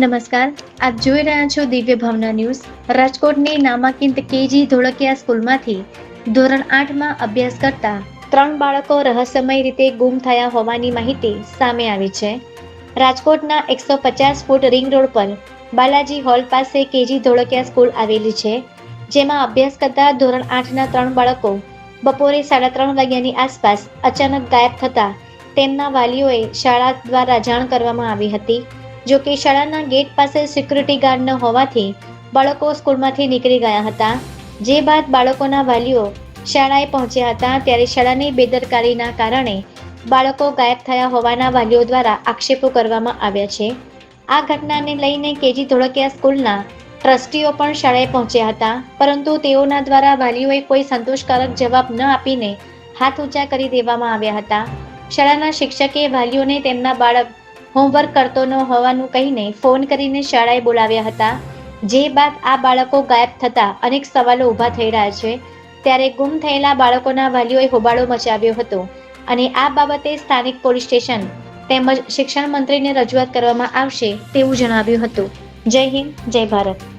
નમસ્કાર. આપ જોઈ રહ્યા છો દિવ્ય ભાવના ન્યૂઝ. રાજકોટની નામાંકિત કેજી ધોળકિયા સ્કૂલમાંથી ધોરણ આઠમાં અભ્યાસ કરતા ત્રણ બાળકો રહસ્યમય રીતે ગુમ થયા હોવાની માહિતી સામે આવી છે. રાજકોટના એકસો પચાસ ફૂટ રિંગ રોડ પર બાલાજી હોલ પાસે કેજી ધોળકિયા સ્કૂલ આવેલી છે, જેમાં અભ્યાસ કરતા ધોરણ આઠના ત્રણ બાળકો બપોરે સાડા ત્રણ વાગ્યાની આસપાસ અચાનક ગાયબ થતા તેમના વાલીઓએ શાળા દ્વારા જાણ કરવામાં આવી હતી. જો કે શાળાના ગેટ પાસે સિક્યુરિટી ગાર્ડ હોવાથી બાળકો સ્કૂલમાંથી નીકળી ગયા હતા. જે બાદ બાળકોના વાલીઓ શાળાએ પહોંચ્યા હતા ત્યારે શાળાની બેદરકારીના કારણે બાળકો ગાયબ થયા હોવાના વાલીઓ દ્વારા આક્ષેપો કરવામાં આવ્યા છે. આ ઘટનાને લઈને કેજી ધોળકિયા સ્કૂલના ટ્રસ્ટીઓ પણ શાળાએ પહોંચ્યા હતા, પરંતુ તેઓના દ્વારા વાલીઓએ કોઈ સંતોષકારક જવાબ ન આપીને હાથ ઊંચા કરી દેવામાં આવ્યા હતા. શાળાના શિક્ષકે વાલીઓને તેમના બાળક હોમવર્ક કરતો ન હોવાનું કહીને ફોન કરીને શાળાએ બોલાવ્યા હતા. જે બાદ આ બાળકો ગાયબ થતા અનેક સવાલો ઊભા થઈ રહ્યા છે. ત્યારે ગુમ થયેલા બાળકોના વાલીઓએ હોબાળો મચાવ્યો હતો અને આ બાબતે સ્થાનિક પોલીસ સ્ટેશન તેમજ શિક્ષણ મંત્રીને રજૂઆત કરવામાં આવશે તેવું જણાવ્યું હતું. જય હિન્દ, જય ભારત.